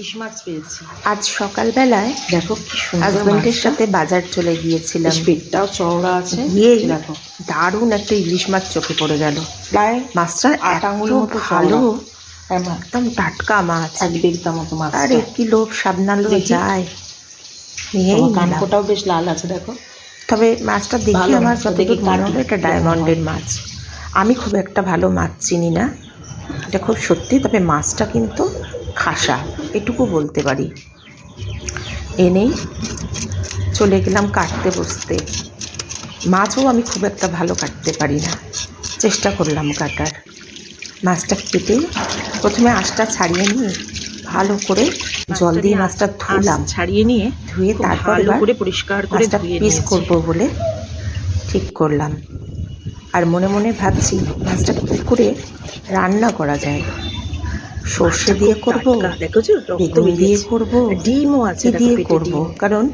ইলিশ মাছ পেয়েছি। আজ সকালবেলায় দেখো কি হাজবেন্ডের সাথে বাজার চলে গিয়েছিলাম। পেটটাও চওড়া আছে। গিয়ে দেখো। দারুণ একটা ইলিশ মাছ চোখে পড়ে গেল। প্রায় মাছটা আট আঙুল মতো ভালো হ্যাঁ একদম টাটকা মাছ। এক দেড়টা মতো মাছ। আর এক কিলো সাবনালো যায়। নিলাম। কানকোটাও বেশ লাল আছে দেখো। তবে মাছটা দেখে আমার যতদূর মনে হলো এটা ডায়মন্ডের মাছ। আমি খুব একটা ভালো মাছ চিনি না। এটা খুব সত্যি তবে মাছটা কিন্তু খাসা এটুকু বলতে পারি। এনেই চলে গেলাম কাটতে বসতে। মাছও আমি খুব একটা ভালো কাটতে পারি না। চেষ্টা করলাম কাটার। মাছটা কেটে প্রথমে আঁশটা ছাড়িয়ে নিয়ে ভালো করে জল দিয়ে মাছটা ধুলাম। ছাড়িয়ে নিয়ে ধুয়ে তারপর করে পরিষ্কার করে পিস করব বলে ঠিক করলাম। আর মনে মনে ভাবছি মাছটা কী করে রান্না করা যায়? সর্ষে দিয়ে করব দেখেছ? বেগুন দিয়ে। করব ডিমও আছে দিয়ে করব কারণ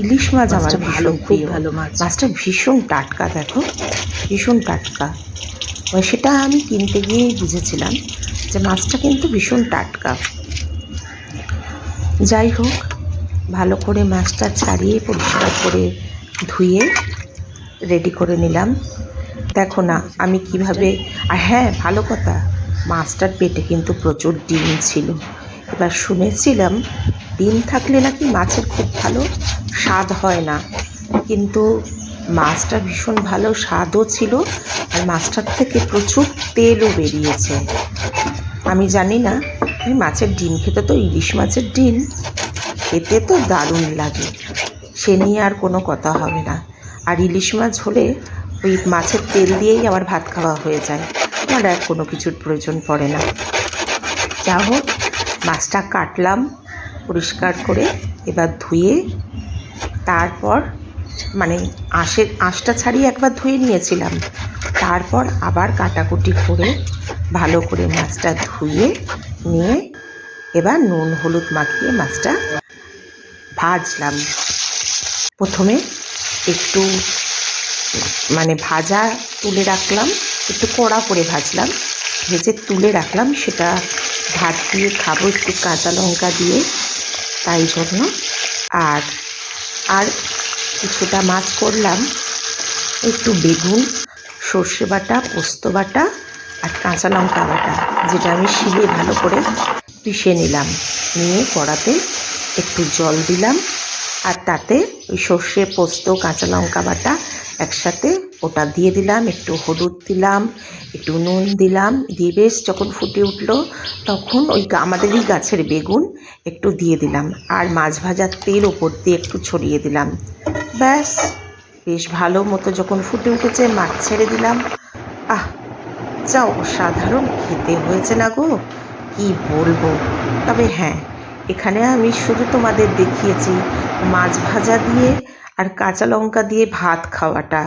ইলিশ মাছ আমার ভালো, ভীষণ খুব ভালো মাছ। মাছটা ভীষণ টাটকা দেখো ভীষণ টাটকা। সেটা আমি কিনতে গিয়েই বুঝেছিলাম যে মাছটা কিন্তু ভীষণ টাটকা। যাই হোক ভালো করে মাছটা ছাড়িয়ে পরিষ্কার করে ধুয়ে রেডি করে নিলাম। দেখো না আমি কীভাবে আর হ্যাঁ ভালো কথা মাছটার পেটে কিন্তু প্রচুর ডিম ছিল। এবার শুনেছিলাম, ডিম থাকলে নাকি মাছের খুব ভালো স্বাদ হয় না। কিন্তু মাছটা ভীষণ ভালো স্বাদও ছিল আর মাছটার থেকে প্রচুর তেলও বেরিয়েছে। আমি জানি না আমি মাছের ডিম খেতে তো ইলিশ মাছের ডিম, খেতে তো দারুণ লাগে। সে নিয়ে আর কোনো কথা হবে না। আর ইলিশ মাছ হলে ওই মাছের তেল দিয়েই আমার ভাত খাওয়া হয়ে যায়। আমার আর কোনো কিছুর প্রয়োজন পড়ে না। যা হোক, মাছটা কাটলাম, পরিষ্কার করে এবার ধুয়ে তারপর মানে আঁশের আঁশটা ছাড়িয়ে একবার ধুয়ে নিয়েছিলাম। তারপর আবার কাটাকুটি করে ভালো করে মাছটা ধুয়ে নিয়ে এবার নুন, হলুদ মাখিয়ে মাছটা ভাজলাম। প্রথমে একটু মানে ভাজা তুলে রাখলাম। একটু কড়া করে ভাজলাম, ভেজে তুলে রাখলাম, সেটা ভাত দিয়ে খাব, একটু কাঁচা লঙ্কা দিয়ে, তাই জন্য। আর আর কিছুটা মাছ করলাম, একটু বেগুন, সর্ষে বাটা, পোস্ত বাটা আর কাঁচা লঙ্কা বাটা, যেটা আমি শিলে ভালো করে পিষে নিলাম। নিয়ে কড়াতে একটু জল দিলাম, আর তাতে ওই সর্ষে, পোস্ত, কাঁচা লঙ্কা বাটা একসাথে ওটা দিয়ে দিলাম, একটু হলুদ দিলাম, একটু নুন দিলাম, দিয়ে বেশ যখন ফুটে উঠল তখন ওই আমাদেরই গাছের বেগুন একটু দিয়ে দিলাম আর মাছ ভাজার তেল ওপর দিয়ে একটু ছড়িয়ে দিলাম। ব্যাস, বেশ ভালো মতো যখন ফুটে উঠেছে মাছ ছেড়ে দিলাম। আহ, যা অসাধারণ খেতে হয়েছে না গো, কি বলব? তবে হ্যাঁ এখানে আমি শুধু তোমাদের দেখিয়েছি মাছ ভাজা দিয়ে আর কাঁচা লঙ্কা দিয়ে ভাত খাওয়াটা।